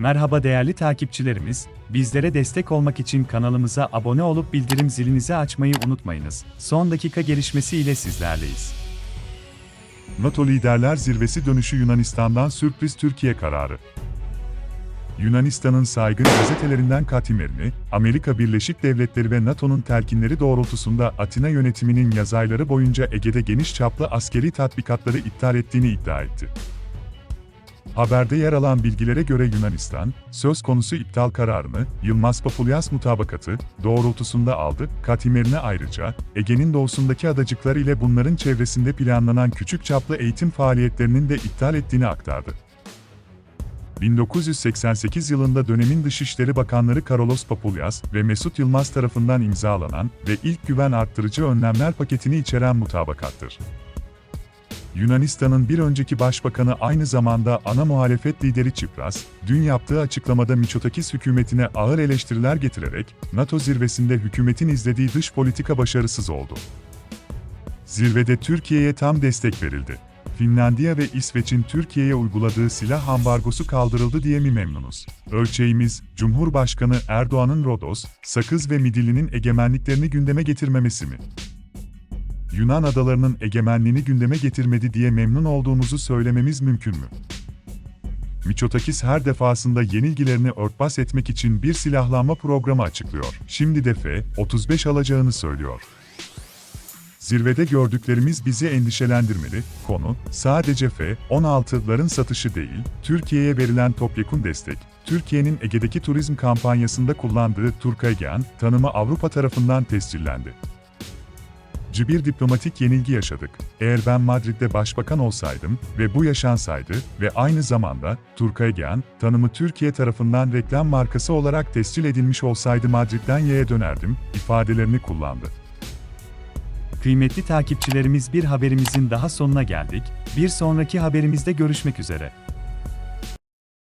Merhaba değerli takipçilerimiz, bizlere destek olmak için kanalımıza abone olup bildirim zilinizi açmayı unutmayınız. Son dakika gelişmesi ile sizlerleyiz. NATO Liderler Zirvesi dönüşü Yunanistan'dan sürpriz Türkiye kararı. Yunanistan'ın saygın gazetelerinden Katimerini, Amerika Birleşik Devletleri ve NATO'nun telkinleri doğrultusunda Atina yönetiminin yaz ayları boyunca Ege'de geniş çaplı askeri tatbikatları iptal ettiğini iddia etti. Haberde yer alan bilgilere göre Yunanistan, söz konusu iptal kararını, Yılmaz Papulyas mutabakatı, doğrultusunda aldı. Katimerine ayrıca, Ege'nin doğusundaki adacıklar ile bunların çevresinde planlanan küçük çaplı eğitim faaliyetlerinin de iptal ettiğini aktardı. 1988 yılında dönemin Dışişleri Bakanları Karolos Papulyas ve Mesut Yılmaz tarafından imzalanan ve ilk güven arttırıcı önlemler paketini içeren mutabakattır. Yunanistan'ın bir önceki başbakanı aynı zamanda ana muhalefet lideri Çipras, dün yaptığı açıklamada Mitsotakis hükümetine ağır eleştiriler getirerek, NATO zirvesinde hükümetin izlediği dış politika başarısız oldu. Zirvede Türkiye'ye tam destek verildi. Finlandiya ve İsveç'in Türkiye'ye uyguladığı silah ambargosu kaldırıldı diye mi memnunuz? Ölçeğimiz, Cumhurbaşkanı Erdoğan'ın Rodos, Sakız ve Midilli'nin egemenliklerini gündeme getirmemesi mi? Yunan adalarının egemenliğini gündeme getirmedi diye memnun olduğumuzu söylememiz mümkün mü? Miçotakis her defasında yenilgilerini örtbas etmek için bir silahlanma programı açıklıyor. Şimdi de F-35 alacağını söylüyor. Zirvede gördüklerimiz bizi endişelendirmeli. Konu, sadece F-16'ların satışı değil, Türkiye'ye verilen topyekun destek, Türkiye'nin Ege'deki turizm kampanyasında kullandığı Turkagen tanımı Avrupa tarafından tescillendi. Bir diplomatik yenilgi yaşadık. Eğer ben Madrid'de başbakan olsaydım ve bu yaşansaydı ve aynı zamanda Turkagen tanımı Türkiye tarafından reklam markası olarak tescil edilmiş olsaydı Madrid'den Y'ye dönerdim ifadelerini kullandı. Kıymetli takipçilerimiz bir haberimizin daha sonuna geldik. Bir sonraki haberimizde görüşmek üzere.